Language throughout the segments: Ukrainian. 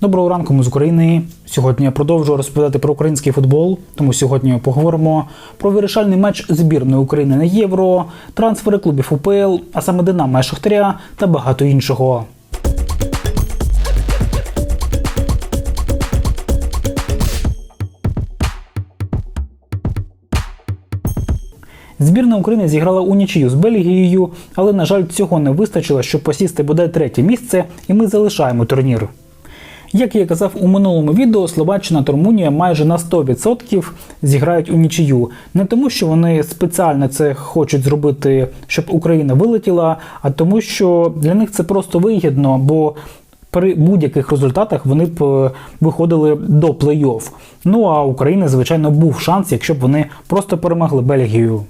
Доброго ранку, ми з України. Сьогодні я продовжую розповідати про український футбол. Тому сьогодні поговоримо про вирішальний матч збірної України на євро, трансфери клубів УПЛ, а саме Динамо і Шахтаря та багато іншого. Збірна України зіграла у нічию з Бельгією, але, на жаль, цього не вистачило, щоб посісти бодай третє місце, і ми залишаємо турнір. Як я казав у минулому відео, Словаччина та Румунія майже на 100% зіграють у нічию. Не тому, що вони спеціально це хочуть зробити, щоб Україна вилетіла, а тому, що для них це просто вигідно, бо при будь-яких результатах вони б е, виходили до плей-офф. Ну а у України, звичайно, був шанс, якщо б вони просто перемогли Бельгію.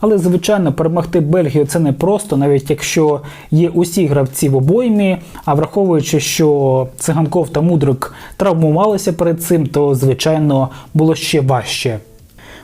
Але, звичайно, перемогти Бельгію це не просто, навіть якщо є усі гравці в обоймі. А враховуючи, що циганков та мудрик травмувалися перед цим, то звичайно було ще важче.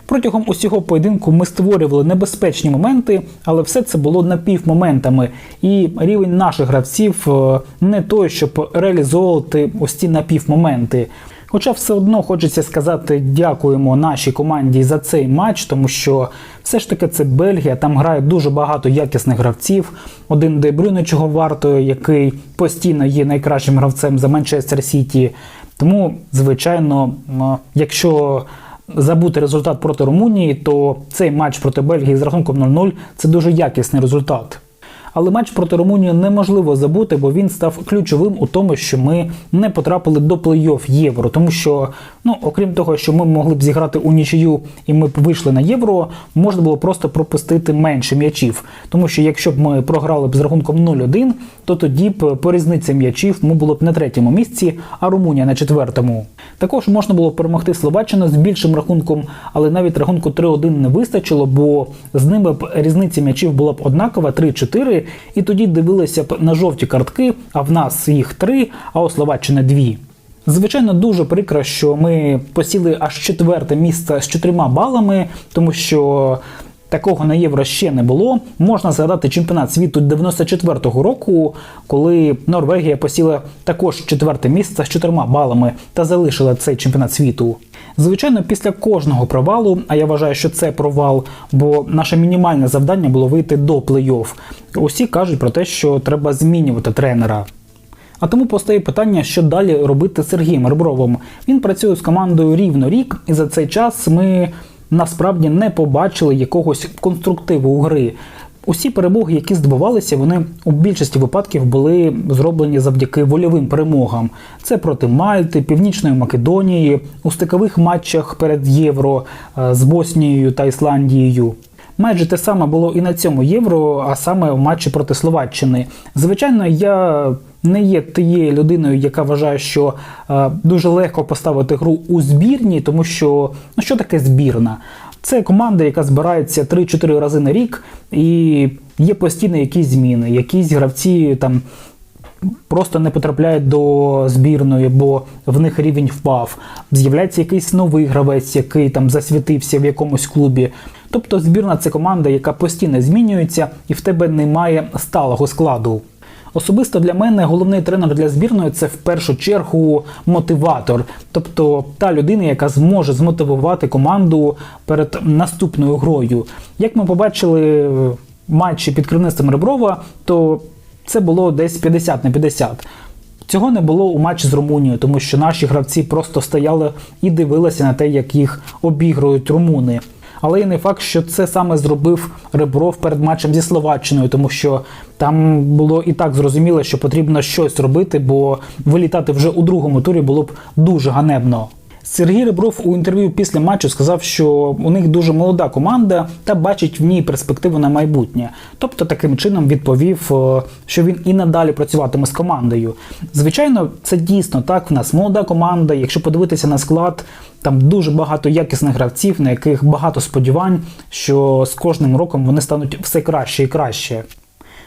Протягом усього поєдинку ми створювали небезпечні моменти, але все це було напівмоментами. І рівень наших гравців е, не той, щоб реалізовувати ось ці напівмоменти. Хоча все одно хочеться сказати дякуємо нашій команді за цей матч, тому що все ж таки це Бельгія, там грає дуже багато якісних гравців. Один Де Брюне чого варто, який постійно є найкращим гравцем за Манчестер Сіті. Тому, звичайно, якщо забути результат проти Румунії, то цей матч проти Бельгії з рахунком 0-0 це дуже якісний результат. Але матч проти Румунії неможливо забути, бо він став ключовим у тому, що ми не потрапили до плей-офф євро. Тому що, ну окрім того, що ми могли б зіграти у нічию і ми б вийшли на євро, можна було просто пропустити менше м'ячів. Тому що якщо б ми програли б з рахунком 0-1, то тоді б по різниці м'ячів ми було б на третьому місці, а Румунія на четвертому. Також можна було перемогти Словаччину з більшим рахунком, але навіть рахунку 3-1 не вистачило, бо з ними б різниця м'ячів була б однакова 3-4, і тоді дивилися б на жовті картки, а в нас їх три, а у Словаччини дві. Звичайно, дуже прикро, що ми посіли аж четверте місце з чотирма балами, тому що такого на євро ще не було. Можна згадати чемпіонат світу 94-го року, коли Норвегія посіла також четверте місце з чотирма балами та залишила цей чемпіонат світу. Звичайно, після кожного провалу, а я вважаю, що це провал, бо наше мінімальне завдання було вийти до плей-офф. Усі кажуть про те, що треба змінювати тренера. А тому постає питання, що далі робити з Сергієм Ребровим. Він працює з командою рівно рік, і за цей час ми насправді не побачили якогось конструктиву у гри. Усі перемоги, які здобувалися, вони у більшості випадків були зроблені завдяки вольовим перемогам. Це проти Мальти, Північної Македонії, у стикових матчах перед Євро е, з Боснією та Ісландією. Майже те саме було і на цьому євро, а саме в матчі проти Словаччини. Звичайно, я не є тією людиною, яка вважає, що е, дуже легко поставити гру у збірні, тому що ну що таке збірна? Це команда, яка збирається 3-4 рази на рік, і є постійно якісь зміни. Якісь гравці там просто не потрапляють до збірної, бо в них рівень впав. З'являється якийсь новий гравець, який там засвітився в якомусь клубі. Тобто збірна це команда, яка постійно змінюється, і в тебе немає сталого складу. Особисто для мене головний тренер для збірної це в першу чергу мотиватор, тобто та людина, яка зможе змотивувати команду перед наступною грою. Як ми побачили в матчі під керівництвом Реброва, то це було десь 50 на 50. Цього не було у матчі з Румунією, тому що наші гравці просто стояли і дивилися на те, як їх обігрують румуни. Але і не факт, що це саме зробив Ребров перед матчем зі Словаччиною, тому що там було і так зрозуміло, що потрібно щось робити, бо вилітати вже у другому турі було б дуже ганебно. Сергій Ребров у інтерв'ю після матчу сказав, що у них дуже молода команда та бачить в ній перспективу на майбутнє. Тобто таким чином відповів, е, що він і надалі працюватиме з командою. Звичайно, це дійсно так. В нас молода команда. Якщо подивитися на склад, там дуже багато якісних гравців, на яких багато сподівань, що з кожним роком вони стануть все краще і краще.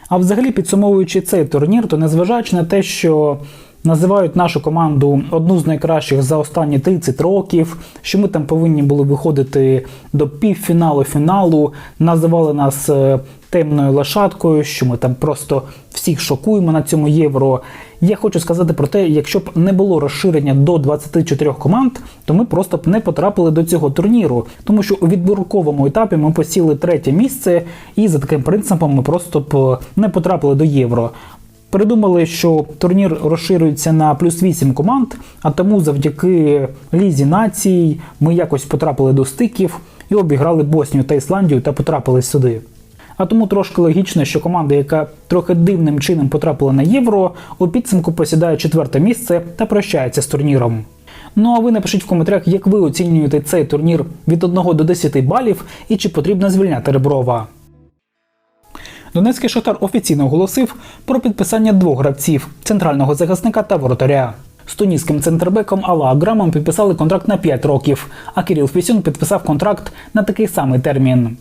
А взагалі, підсумовуючи цей турнір, то незважаючи на те, що називають нашу команду одну з найкращих за останні 30 років, що ми там повинні були виходити до півфіналу фіналу, називали нас е, темною лошадкою, що ми там просто всіх шокуємо на цьому євро. Я хочу сказати про те, якщо б не було розширення до 24 команд, то ми просто б не потрапили до цього турніру, тому що у відбірковому етапі ми посіли третє місце, і за таким принципом ми просто б не потрапили до євро. Придумали, що турнір розширюється на плюс 8 команд, а тому завдяки лізі націй ми якось потрапили до стиків і обіграли Боснію та Ісландію та потрапили сюди. А тому трошки логічно, що команда, яка трохи дивним чином потрапила на євро, у підсумку посідає четверте місце та прощається з турніром. Ну а ви напишіть в коментарях, як ви оцінюєте цей турнір від 1 до 10 балів і чи потрібно звільняти Реброва. Донецький Шахтар офіційно оголосив про підписання двох гравців центрального захисника та воротаря. З тунізьким центрбеком Алла Аграмом підписали контракт на 5 років, а Кирил Фісюн підписав контракт на такий самий термін.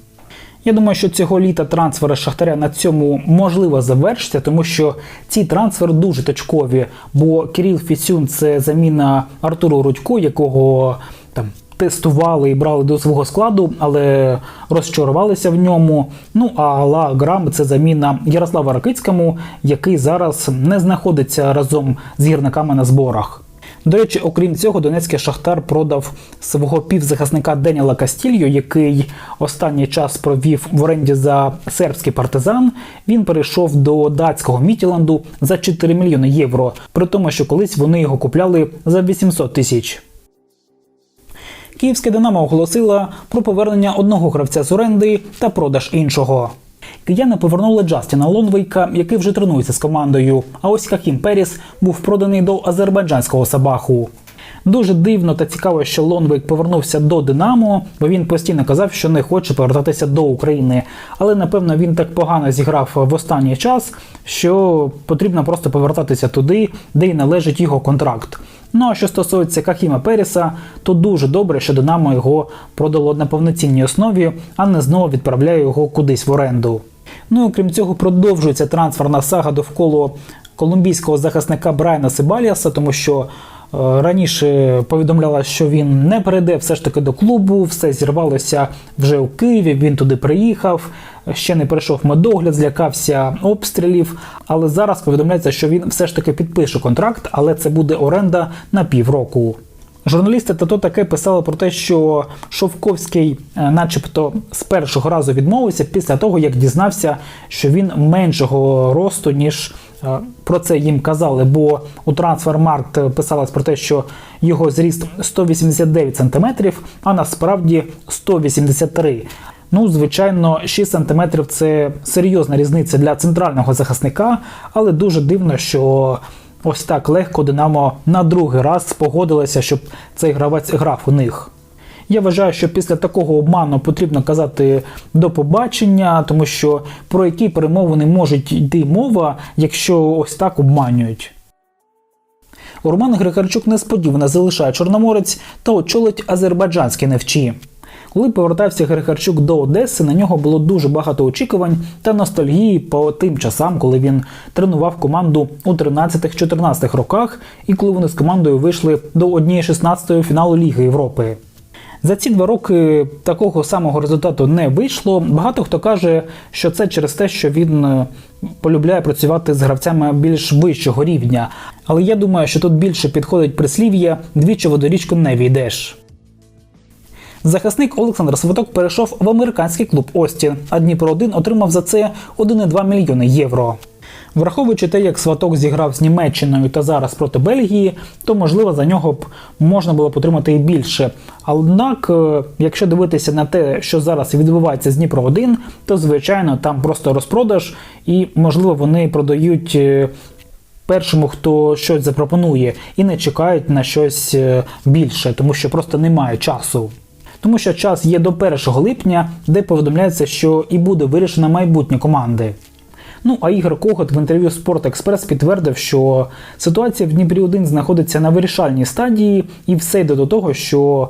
Я думаю, що цього літа трансфери Шахтаря на цьому можливо завершаться, тому що ці трансфери дуже точкові. Бо Кирил Фісюн це заміна Артуру Рудько, якого там тестували і брали до свого складу, але розчарувалися в ньому. Ну а Алла Грам це заміна Ярослава Ракицькому, який зараз не знаходиться разом з гірниками на зборах. До речі, окрім цього, Донецький Шахтар продав свого півзахисника Деніла Кастільо, який останній час провів в оренді за сербський партизан. Він перейшов до датського Мітіланду за 4 мільйони євро, при тому, що колись вони його купляли за 800 тисяч. Київське Динамо оголосила про повернення одного гравця з оренди та продаж іншого. Кияни повернули Джастіна Лонвейка, який вже тренується з командою. А ось Хакім Періс був проданий до азербайджанського Сабаху. Дуже дивно та цікаво, що Лонвейк повернувся до Динамо, бо він постійно казав, що не хоче повертатися до України. Але напевно він так погано зіграв в останній час, що потрібно просто повертатися туди, де й належить його контракт. Ну а що стосується Кахіма Періса, то дуже добре, що Динамо його продало на повноцінній основі, а не знову відправляє його кудись в оренду. Ну і окрім цього, продовжується трансферна сага довкола колумбійського захисника Брайана Сибаліаса, тому що е, раніше повідомляла, що він не перейде все ж таки до клубу, все зірвалося вже у Києві. Він туди приїхав, ще не пройшов медогляд, злякався обстрілів. Але зараз повідомляється, що він все ж таки підпише контракт, але це буде оренда на півроку. Журналісти та то таке писали про те, що Шовковський, е, начебто, з першого разу відмовився після того, як дізнався, що він меншого росту, ніж е, про це їм казали. Бо у Трансфермаркт писалось про те, що його зріст 189 см, а насправді 183 Ну, звичайно, 6 см це серйозна різниця для центрального захисника, але дуже дивно, що ось так легко Динамо на другий раз спогодилося, щоб цей гравець грав у них. Я вважаю, що після такого обману потрібно казати до побачення, тому що про які перемовини можуть йти мова, якщо ось так обманюють. Роман Григорчук несподівано залишає Чорноморець та очолить азербайджанські невчі. Коли повертався Григорчук до Одеси, на нього було дуже багато очікувань та ностальгії по тим часам, коли він тренував команду у 13-14 роках, і коли вони з командою вийшли до однієї 16-ї фіналу Ліги Європи. За ці два роки такого самого результату не вийшло. Багато хто каже, що це через те, що він е, полюбляє працювати з гравцями більш вищого рівня. Але я думаю, що тут більше підходить прислів'я двічі водорічку не війдеш. Захисник Олександр Свиток перейшов в американський клуб Остін, а Дніпро 1 отримав за це 1,2 мільйони євро. Враховуючи те, як Сваток зіграв з Німеччиною та зараз проти Бельгії, то можливо за нього б можна було б отримати і більше. Однак, е, якщо дивитися на те, що зараз відбувається з Дніпро 1 то звичайно там просто розпродаж, і можливо вони продають. е, Першому, хто щось запропонує, і не чекають на щось е, більше, тому що просто немає часу. Тому що час є до 1 липня, де повідомляється, що і буде вирішено майбутнє команди. Ну а Ігор Когот в інтерв'ю Спорт Експрес підтвердив, що ситуація в Дніпрі 1 знаходиться на вирішальній стадії, і все йде до того, що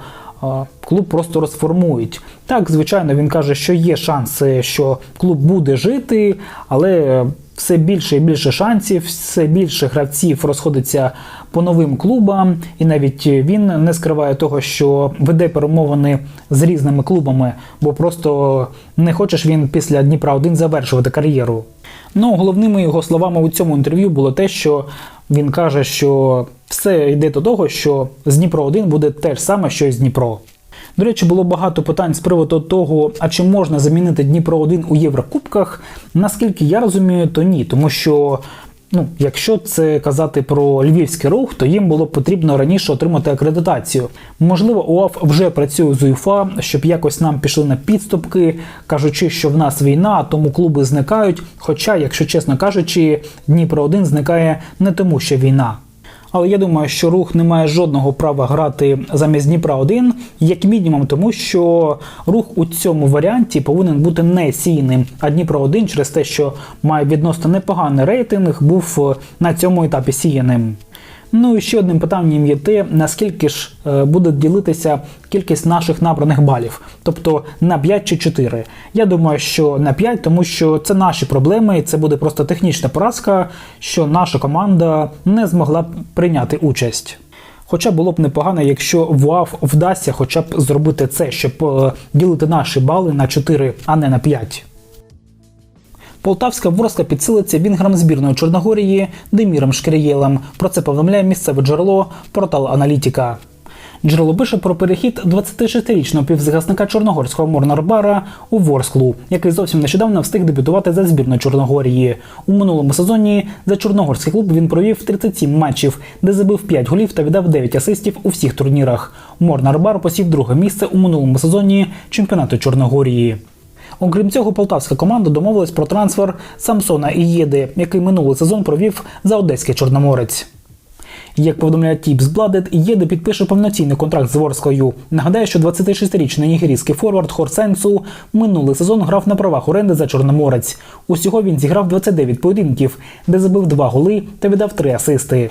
клуб просто розформують. Так, звичайно, він каже, що є шанси, що клуб буде жити, але все більше і більше шансів, все більше гравців розходиться по новим клубам, і навіть він не скриває того, що веде перемовини з різними клубами, бо просто не хочеш він після Дніпра 1 завершувати кар'єру. Ну, головними його словами у цьому інтерв'ю було те, що він каже, що все йде до того, що з Дніпро 1 буде те ж саме, що і з Дніпро. До речі, було багато питань з приводу того, а чи можна замінити Дніпро 1 у Єврокубках. Наскільки я розумію, то ні, тому що. Ну, якщо це казати про львівський рух, то їм було потрібно раніше отримати акредитацію. Можливо, УАФ вже працює з УЄФА, щоб якось нам пішли на підступки, кажучи, що в нас війна, тому клуби зникають. Хоча, якщо чесно кажучи, Дніпро 1 зникає не тому, що війна. Але я думаю, що рух не має жодного права грати замість Дніпра 1, як мінімум, тому що рух у цьому варіанті повинен бути не сійним. А Дніпро 1 через те, що має відносно непоганий рейтинг, був на цьому етапі сіяним. Ну і ще одним питанням є те, наскільки ж е, буде ділитися кількість наших набраних балів, тобто на 5 чи 4. Я думаю, що на 5, тому що це наші проблеми, і це буде просто технічна поразка, що наша команда не змогла прийняти участь. Хоча було б непогано, якщо ВУАФ вдасться хоча б зробити це, щоб е, ділити наші бали на 4, а не на 5. Полтавська Ворска підсилиться вінграм збірної Чорногорії Деміром Шкірєєлем. Про це повідомляє місцеве джерело портал Аналітіка. Джерело пише про перехід 26-річного півзахисника Чорногорського Морнарбара у Ворсклу, який зовсім нещодавно встиг дебютувати за збірну Чорногорії. У минулому сезоні за Чорногорський клуб він провів 37 матчів, де забив 5 голів та віддав 9 асистів у всіх турнірах. Морнарбар посів друге місце у минулому сезоні чемпіонату Чорногорії. Окрім цього, полтавська команда домовилась про трансфер Самсона Ієди, який минулий сезон провів за одеський Чорноморець. Як повідомляє Тіпс Бладет, Єде підпише повноцінний контракт з Ворською. Нагадаю, що 26-річний нігерійський форвард Хорсенсу минулий сезон грав на правах оренди за Чорноморець. Усього він зіграв 29 поєдинків, де забив 2 голи та віддав 3 асисти.